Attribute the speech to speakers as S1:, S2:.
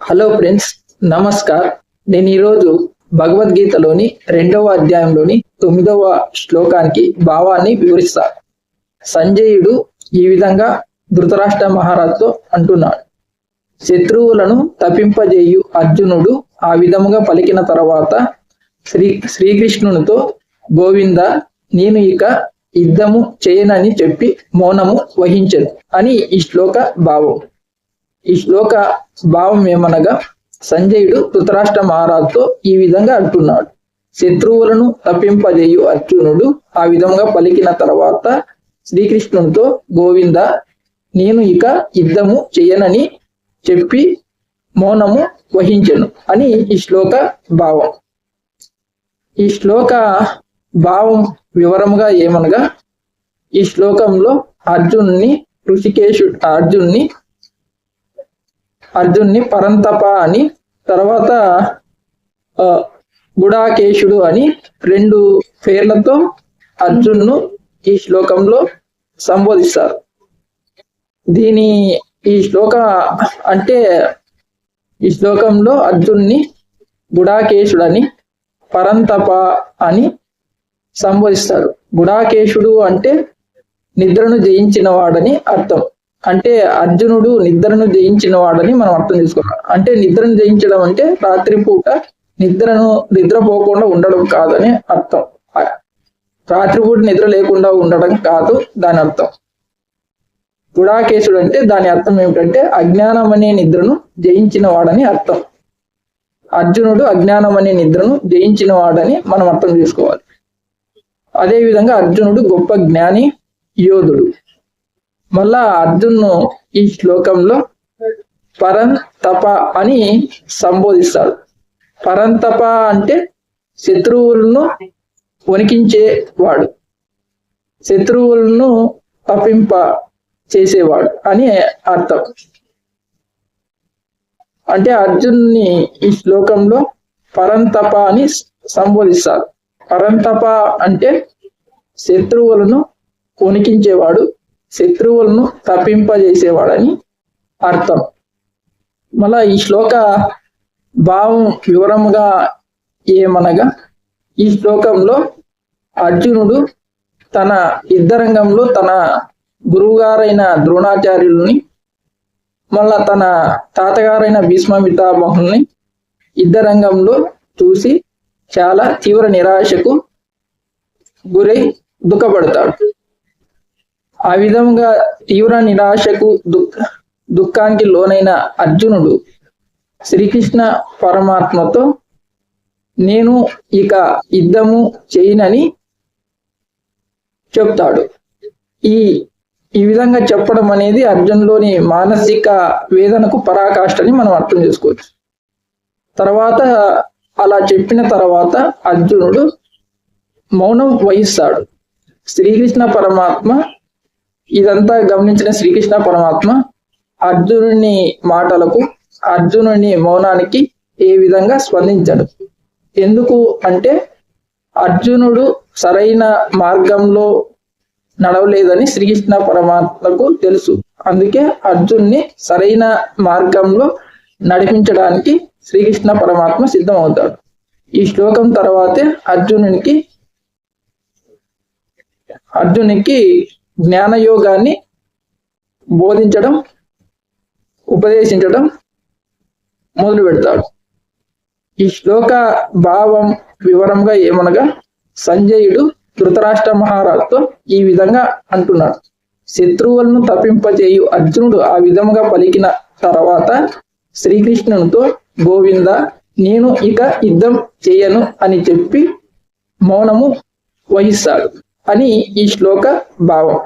S1: Hello friends namaskar. నేను ఈరోజు భగవద్గీతలోని రెండవ అధ్యాయంలోని తొమ్మిదవ శ్లోకానికి భావాన్ని వివరిస్తా. సంజయుడు ఈ విధంగా ధృతరాష్ట్ర మహారాజుతో అంటున్నాడు. శత్రువులను తప్పింపజేయు అర్జునుడు ఆ విధముగా పలికిన తర్వాత శ్రీ శ్రీకృష్ణునితో గోవింద నేను ఇక యుద్ధము చేయనని చెప్పి మౌనము వహించను అని ఈ శ్లోక భావం. ఈ శ్లోక భావం ఏమనగా సంజయుడు ధృతరాష్ట్ర మహారాజుతో ఈ విధంగా అంటున్నాడు. శత్రువులను తప్పింపజేయు అర్జునుడు ఆ విధంగా పలికిన తర్వాత శ్రీకృష్ణునితో గోవింద నేను ఇక యుద్ధము చేయనని చెప్పి మౌనము వహించను అని ఈ శ్లోక భావం. ఈ శ్లోక భావం వివరముగా ఏమనగా ఈ శ్లోకంలో అర్జున్ని ఋషికేశుడు అర్జున్ని అర్జున్ని పరంతప అని తర్వాత గుడాకేశుడు అని రెండు పేర్లతో అర్జున్ను ఈ శ్లోకంలో సంబోధిస్తారు. దీని ఈ శ్లోక అంటే ఈ శ్లోకంలో అర్జున్ని గుడాకేశుడని పరంతప అని సంబోధిస్తారు. గుడాకేశుడు అంటే నిద్రను జయించిన వాడని అర్థం. అంటే అర్జునుడు నిద్రను జయించిన వాడని మనం అర్థం చేసుకోవాలి అంటే నిద్రను జయించడం అంటే రాత్రిపూట నిద్రను నిద్రపోకుండా ఉండడం కాదని అర్థం. రాత్రిపూట నిద్ర లేకుండా ఉండడం కాదు దాని అర్థం. గుడాకేశుడు అంటే దాని అర్థం ఏమిటంటే అజ్ఞానం అనే నిద్రను జయించిన వాడని అర్థం. అర్జునుడు అజ్ఞానం అనే నిద్రను జయించిన వాడని మనం అర్థం చేసుకోవాలి. అదేవిధంగా అర్జునుడు గొప్ప జ్ఞాని యోధుడు. మళ్ళా అర్జున్ను ఈ శ్లోకంలో పరం తప అని సంబోధిస్తాడు. పరంతప అంటే శత్రువులను వణికించేవాడు. శత్రువులను తప్పింప చేసేవాడు అని అర్థం. అంటే అర్జున్ని ఈ శ్లోకంలో పరంతప అని సంబోధిస్తారు పరంతప అంటే శత్రువులను వణికించేవాడు శత్రువులను తప్పింపజేసేవాడని అర్థం. మళ్ళా ఈ శ్లోక భావం వివరముగా ఏమనగా ఈ శ్లోకంలో అర్జునుడు తన యుద్ధరంగంలో తన గురువుగారైన ద్రోణాచార్యుల్ని మళ్ళా తన తాతగారైన భీష్మమితామహుల్ని యుద్ధరంగంలో చూసి చాలా తీవ్ర నిరాశకు గురై దుఃఖపడతాడు. ఆ విధంగా తీవ్ర నిరాశకు దుఃఖ దుఃఖానికి లోనైన అర్జునుడు శ్రీకృష్ణ పరమాత్మతో నేను ఇక యుద్ధము చేయనని చెప్తాడు. ఈ ఈ విధంగా చెప్పడం అనేది అర్జున్లోని మానసిక వేదనకు పరాకాష్ఠని మనం అర్థం చేసుకోవచ్చు. తర్వాత అలా చెప్పిన తర్వాత అర్జునుడు మౌనం వహిస్తాడు. శ్రీకృష్ణ పరమాత్మ ఇదంతా గమనించిన శ్రీకృష్ణ పరమాత్మ అర్జునుని మాటలకు అర్జునుని మౌనానికి ఏ విధంగా స్పందించడు? ఎందుకు అంటే అర్జునుడు సరైన మార్గంలో నడవలేదని శ్రీకృష్ణ పరమాత్మకు తెలుసు. అందుకే అర్జున్ని సరైన మార్గంలో నడిపించడానికి శ్రీకృష్ణ పరమాత్మ సిద్ధమవుతాడు. ఈ శ్లోకం తర్వాతే అర్జునునికి అర్జునికి జ్ఞానయోగాన్ని బోధించడం ఉపదేశించడం మొదలు పెడతాడు. ఈ శ్లోక భావం వివరంగా ఏమనగా సంజయుడు ధృతరాష్ట్ర మహారాజుతో ఈ విధంగా అంటున్నాడు. శత్రువులను తప్పింపజేయు అర్జునుడు ఆ విధముగా పలికిన తర్వాత శ్రీకృష్ణునితో గోవింద నేను ఇక యుద్ధం చేయను అని చెప్పి మౌనము వహిస్తాడు. అని ఈ శ్లోక భావం.